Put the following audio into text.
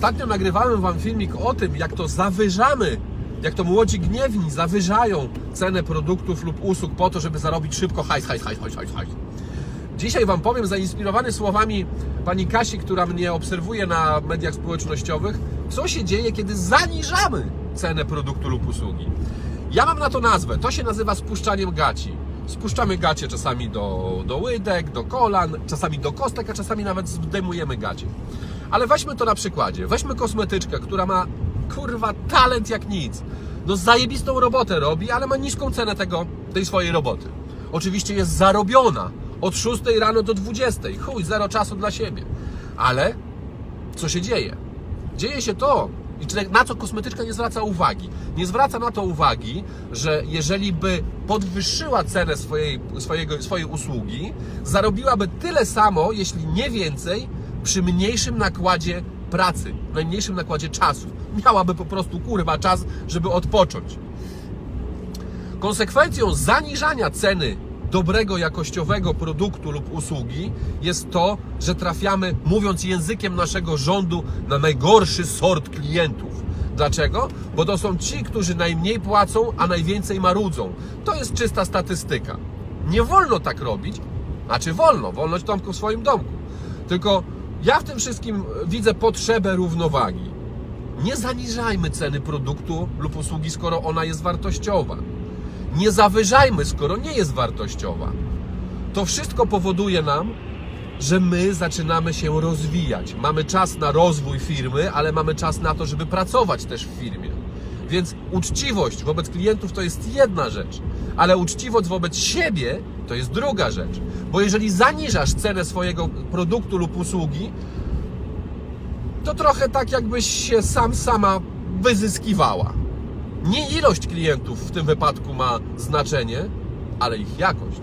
Ostatnio nagrywałem Wam filmik o tym, jak to zawyżamy, jak to młodzi gniewni zawyżają cenę produktów lub usług po to, żeby zarobić szybko hajs, hajs, hajs, hajs, hajs. Dzisiaj Wam powiem, zainspirowany słowami pani Kasi, która mnie obserwuje na mediach społecznościowych, co się dzieje, kiedy zaniżamy cenę produktu lub usługi. Ja mam na to nazwę. To się nazywa spuszczaniem gaci. Spuszczamy gacie czasami do, do łydek, do kolan, czasami do kostek, a czasami nawet zdejmujemy gacie. Ale weźmy to na przykładzie. Weźmy kosmetyczkę, która ma kurwa talent jak nic. No zajebistą robotę robi, ale ma niską cenę tego, tej swojej roboty. Oczywiście jest zarobiona od 6 rano do 20. Chuj, zero czasu dla siebie. Ale co się dzieje? Dzieje się to, na co kosmetyczka nie zwraca uwagi. Nie zwraca na to uwagi, że jeżeli by podwyższyła cenę swojej, swojego, swojej usługi, zarobiłaby tyle samo, jeśli nie więcej, przy mniejszym nakładzie pracy, najmniejszym nakładzie czasu. Miałaby po prostu kurwa czas, żeby odpocząć. Konsekwencją zaniżania ceny dobrego, jakościowego produktu lub usługi jest to, że trafiamy, mówiąc językiem naszego rządu, na najgorszy sort klientów. Dlaczego? Bo to są ci, którzy najmniej płacą, a najwięcej marudzą. To jest czysta statystyka. Nie wolno tak robić, znaczy wolno, wolność Tomku w swoim domku. Tylko ja w tym wszystkim widzę potrzebę równowagi. Nie zaniżajmy ceny produktu lub usługi, skoro ona jest wartościowa. Nie zawyżajmy, skoro nie jest wartościowa. To wszystko powoduje nam, że my zaczynamy się rozwijać. Mamy czas na rozwój firmy, ale mamy czas na to, żeby pracować też w firmie. Więc uczciwość wobec klientów to jest jedna rzecz, ale uczciwość wobec siebie to jest druga rzecz. Bo jeżeli zaniżasz cenę swojego produktu lub usługi, to trochę tak jakbyś się sam sama wyzyskiwała. Nie ilość klientów w tym wypadku ma znaczenie, ale ich jakość.